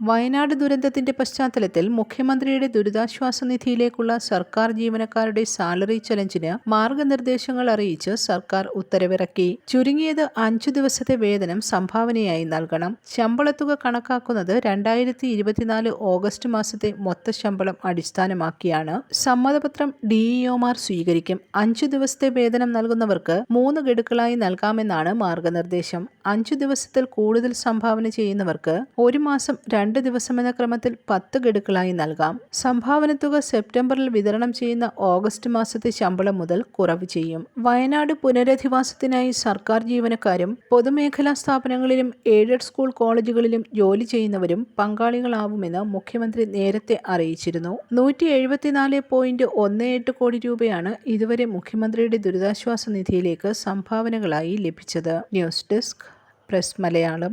വയനാട് ദുരന്തത്തിന്റെ പശ്ചാത്തലത്തിൽ മുഖ്യമന്ത്രിയുടെ ദുരിതാശ്വാസ നിധിയിലേക്കുള്ള സർക്കാർ ജീവനക്കാരുടെ സാലറി ചലഞ്ചിന് മാർഗനിർദ്ദേശങ്ങൾ അറിയിച്ച് സർക്കാർ ഉത്തരവിറക്കി. ചുരുങ്ങിയത് അഞ്ചു ദിവസത്തെ വേതനം സംഭാവനയായി നൽകണം. ശമ്പളത്തുക കണക്കാക്കുന്നത് രണ്ടായിരത്തി ഇരുപത്തിനാല് ഓഗസ്റ്റ് മാസത്തെ മൊത്ത ശമ്പളം അടിസ്ഥാനമാക്കിയാണ്. സമ്മതപത്രം ഡിഇഒമാർ സ്വീകരിക്കും. അഞ്ചു ദിവസത്തെ വേതനം നൽകുന്നവർക്ക് മൂന്ന് ഗഡുക്കളായി നൽകാമെന്നാണ് മാർഗനിർദ്ദേശം. അഞ്ചു ദിവസത്തിൽ കൂടുതൽ സംഭാവന ചെയ്യുന്നവർക്ക് ഒരു മാസം രണ്ട് ദിവസമെന്ന ക്രമത്തിൽ പത്ത് ഗഡുക്കളായി നൽകാം. സംഭാവന തുക സെപ്റ്റംബറിൽ വിതരണം ചെയ്യുന്ന ഓഗസ്റ്റ് മാസത്തെ ശമ്പളം മുതൽ കുറവ് ചെയ്യും. വയനാട് പുനരധിവാസത്തിനായി സർക്കാർ ജീവനക്കാരും പൊതുമേഖലാ സ്ഥാപനങ്ങളിലും എയ്ഡഡ് സ്കൂൾ കോളേജുകളിലും ജോലി ചെയ്യുന്നവരും പങ്കാളികളാവുമെന്ന് മുഖ്യമന്ത്രി നേരത്തെ അറിയിച്ചിരുന്നു. നൂറ്റി എഴുപത്തിനാല് പോയിന്റ് ഒന്ന് എട്ട് കോടി രൂപയാണ് ഇതുവരെ മുഖ്യമന്ത്രിയുടെ ദുരിതാശ്വാസ നിധിയിലേക്ക് സംഭാവനകളായി ലഭിച്ചത്. News desk press Malayalam.